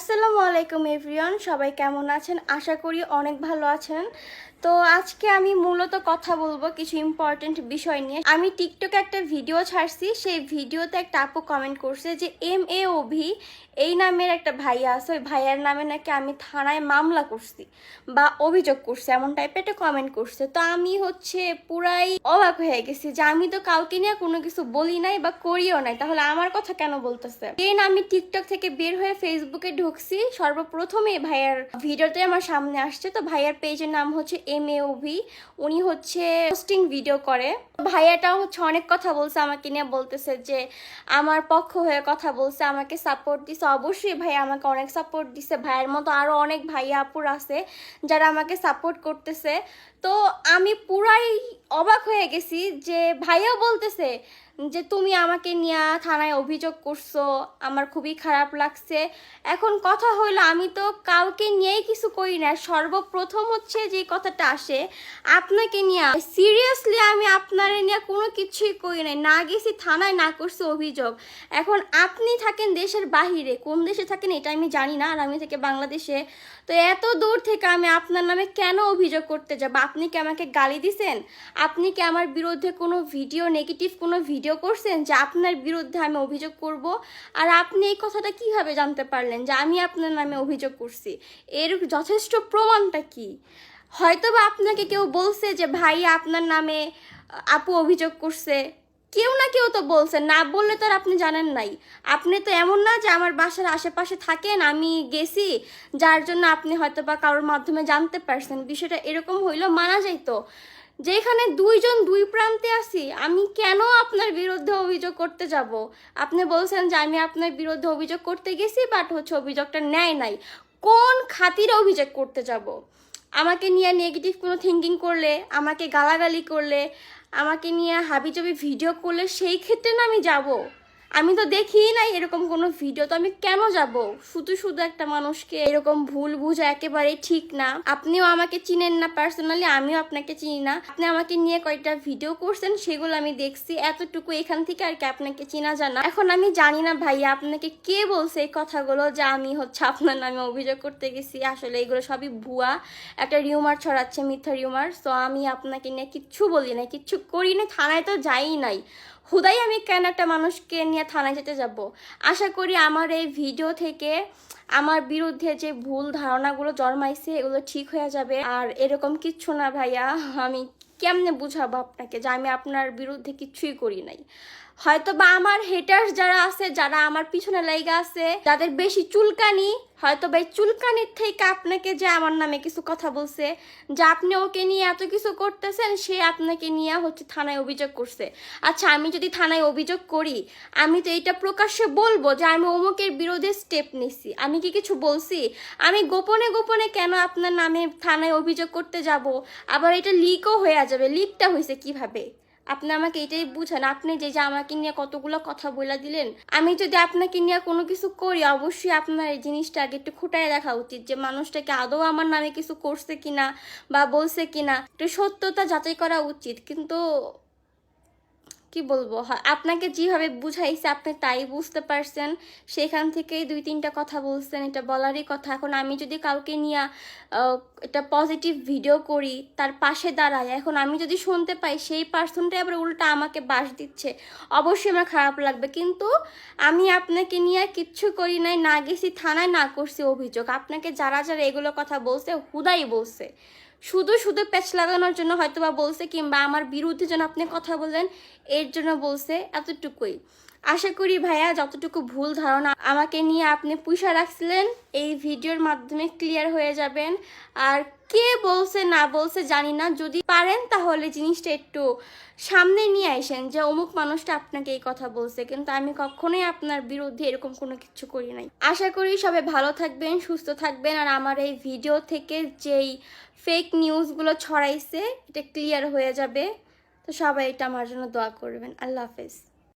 আসসালামু আলাইকুম এভরিওয়ান। সবাই কেমন আছেন? আশা করি অনেক ভালো আছেন। তো আজকে আমি মূলত কথা বলব কিছু ইম্পর্টেন্ট বিষয় নিয়ে। আমি টিকটকে একটা ভিডিও ছাড়ছি, সেই ভিডিওতে একটা আপু কমেন্ট করছে যে এম এ অভি এই নামের একটা ভাইয়া আছে, ওই ভাইয়ার নামে নাকি আমি থানায় মামলা করছি বা অভিযোগ করছি, এমন টাইপের একটা কমেন্ট করছে। তো আমি হচ্ছে পুরাই অবাক হয়ে গেছি যে, আমি তো কাউকে নিয়ে কোনো কিছু বলি নাই বা করিও নাই, তাহলে আমার কথা কেন বলতেছে? দেন আমি টিকটক থেকে বের হয়ে ফেসবুকে ঢুকছি, সর্বপ্রথমে ভাইয়ার ভিডিওতে আমার সামনে আসছে। তো ভাইয়ার পেজের নাম হচ্ছে এম এ ওভি উনি হচ্ছে পোস্টিং ভিডিও করে। ভাইয়াটাও হচ্ছে অনেক কথা বলছে আমাকে নিয়ে, বলতেছে যে আমার পক্ষ হয়ে কথা বলছে, আমাকে সাপোর্ট দিছে। অবশ্যই ভাই আমাকে অনেক সাপোর্ট দিছে। ভাইয়ের মতো আরও অনেক ভাইয়া আপুর আছে যারা আমাকে সাপোর্ট করতেছে। তো আমি পুরাই অবাক হয়ে গেছি যে ভাইয়াও বলতেছে যে, তুমি আমাকে নিয়ে থানায় অভিযোগ করছ, আমার খুবই খারাপ লাগছে। এখন কথা হইল, আমি তো কাউকে নিয়েই কিছু করি না। সর্বপ্রথম হচ্ছে যে কথাটা আসে, আপনাকে নিয়ে সিরিয়াসলি আমি আপনার নিয়ে কোনো কিছুই করি নাই। না গেছি থানায়, না করছি অভিযোগ। এখন আপনি থাকেন দেশের বাহিরে। কোন দেশে থাকেন এটা আমি জানি না, আর আমি থেকে বাংলাদেশে। তো এত দূর থেকে আমি আপনার নামে কেন অভিযোগ করতে যাব? আপনি কি আমাকে গালি দিছেন? আপনি কি আমার বিরুদ্ধে কোনো ভিডিও নেগেটিভ কোনো ভিডিও করছেন যে আপনার বিরুদ্ধে আমি অভিযোগ করব? আর আপনি এই কথাটা কীভাবে জানতে পারলেন যে আমি আপনার নামে অভিযোগ করছি? এর যথেষ্ট প্রমাণটা কি? হয়তো বা আপনাকে কেউ বলছে যে, ভাই, আপনার নামে আপু অভিযোগ করছে। কেউ না কেউ তো বলছে, না বললে তো আর আপনি জানেন নাই। আপনি তো এমন না যে আমার বাসার আশেপাশে থাকেন, আমি গেছি, যার জন্য আপনি হয়তো বা কারোর মাধ্যমে জানতে পারছেন। বিষয়টা এরকম হইল মানা যাইতো। যেখানে দুইজন দুই প্রান্তে আছি, আমি কেন আপনার বিরুদ্ধে অভিযোগ করতে যাব? আপনি বলছেন যে আমি আপনার বিরুদ্ধে অভিযোগ করতে গেছি বাট হচ্ছে অভিযোগটা নেয় নাই। কোন খাতিরে অভিযোগ করতে যাব? আমাকে নিয়ে নেগেটিভ কোনো থিঙ্কিং করলে, আমাকে গালাগালি করলে, আমাকে নিয়ে হাবিজাবি ভিডিও করলে, সেই ক্ষেত্রে না আমি যাব। আমি তো দেখি নাই এরকম কোনো ভিডিও তো আমি কেন যাব? শুধু শুধু একটা মানুষকে এরকম ভুল বুঝা একেবারেই ঠিক না। আপনিও আমাকে চিনেন না পার্সোনালি আমিও আপনাকে চিনি না। আপনি আমাকে নিয়ে কয়েকটা ভিডিও করছেন সেগুলো আমি দেখছি, এতটুকু এখান থেকে আর কি আপনাকে চেনা জানা। এখন আমি জানি না ভাইয়া, আপনাকে কে বলছে এই কথাগুলো যে আমি হচ্ছে আপনার নামে অভিযোগ করতে গেছি? আসলে এগুলো সবই ভুয়া, একটা রিউমার ছড়াচ্ছে, মিথ্যা রিউমার সো আমি আপনাকে নিয়ে কিচ্ছু বলি না কিচ্ছু করি না থানায় তো যাই নাই। হুদাই আমি কেন একটা মানুষকে নিয়ে থানায় যেতে যাব? আশা করি আমার এই ভিডিও থেকে আমার বিরুদ্ধে যে ভুল ধারণাগুলো জন্মাইছে, এগুলো ঠিক হয়ে যাবে। আর এরকম কিচ্ছু না ভাইয়া, আমি কেমনে বুঝাবো আপনাকে যে আমি আপনার বিরুদ্ধে কিচ্ছুই করি নাই? হয়তো বা আমার হেটার্স যারা আছে, যারা আমার পিছনে লাইগা আছে, যাদের বেশি চুলকানি হয়তো বা চুলকানির থেকে আপনাকে যে আমার নামে কিছু কথা বলছে, যে আপনি ওকে নিয়ে এত কিছু করতেছেন, সে আপনাকে নিয়ে হচ্ছে থানায় অভিযোগ করছে। আচ্ছা আমি যদি থানায় অভিযোগ করি, আমি তো এইটা প্রকাশ্যে বলব যে আমি অমুকের বিরুদ্ধে স্টেপ নিছি। আমি কি কিছু বলছি? আমি গোপনে গোপনে কেন আপনার নামে থানায় অভিযোগ করতে যাব? আবার এটা লিকও হয়ে যাবে। লিকটা হয়েছে কীভাবে? আপনি আমাকে এটাই বুঝান, আপনি যে যে আমাকে নিয়ে কতগুলো কথা বলে দিলেন, আমি যদি আপনাকে নিয়ে কোনো কিছু করি, অবশ্যই আপনার এই জিনিসটা আগে একটু খুঁটায় দেখা উচিত যে, মানুষটাকে আদৌ আমার নামে কিছু করছে কিনা বা বলছে কিনা। একটু সত্যতা যাচাই করা উচিত, কিন্তু কি বলব? আপনাকে যেভাবে বুঝাইছে, আপনি তাই বুঝতে পারছেন। সেখান থেকেই দুই তিনটা কথা বলছেন, এটা বলারই কথা। এখন আমি যদি কাউকে নিয়ে একটা পজিটিভ ভিডিও করি, তার পাশে দাঁড়াই এখন আমি যদি শুনতে পাই, সেই পার্সনটাই আবার উল্টা আমাকে বাস দিচ্ছে। অবশ্যই আমার খারাপ লাগবে। কিন্তু আমি আপনাকে নিয়ে কিচ্ছু করি নাই, না গেছি, থানায় না করছি অভিযোগ। আপনাকে যারা যারা এগুলো কথা বলছে, হুদাই বলছে। শুধু শুধু প্যাচ লাগানোর জন্য হয়তো বা বলছে, কিংবা আমার বিরুদ্ধে যেন আপনি কথা বলেন, এর জন্য বলছে, এতটুকুই। আশা করি ভাইয়া যতটুকু ভুল ধারণা আমাকে নিয়ে আপনি পুষা রাখছিলেন, এই ভিডিওর মাধ্যমে ক্লিয়ার হয়ে যাবেন। আর কে বলছে, না বলছে জানি না, যদি পারেন তাহলে জিনিসটা একটু সামনে নিয়ে আসেন যে অমুক মানুষটা আপনাকে এই কথা বলছে, কিন্তু আমি কখনোই আপনার বিরুদ্ধে এরকম কোনো কিছু করি নাই। আশা করি সবাই ভালো থাকবেন, সুস্থ থাকবেন, আর আমার এই ভিডিও থেকে যেই ফেক নিউজগুলো ছড়াইছে, এটা ক্লিয়ার হয়ে যাবে। তো সবাই এটা আমার জন্য দোয়া করবেন। আল্লাহ হাফেজ।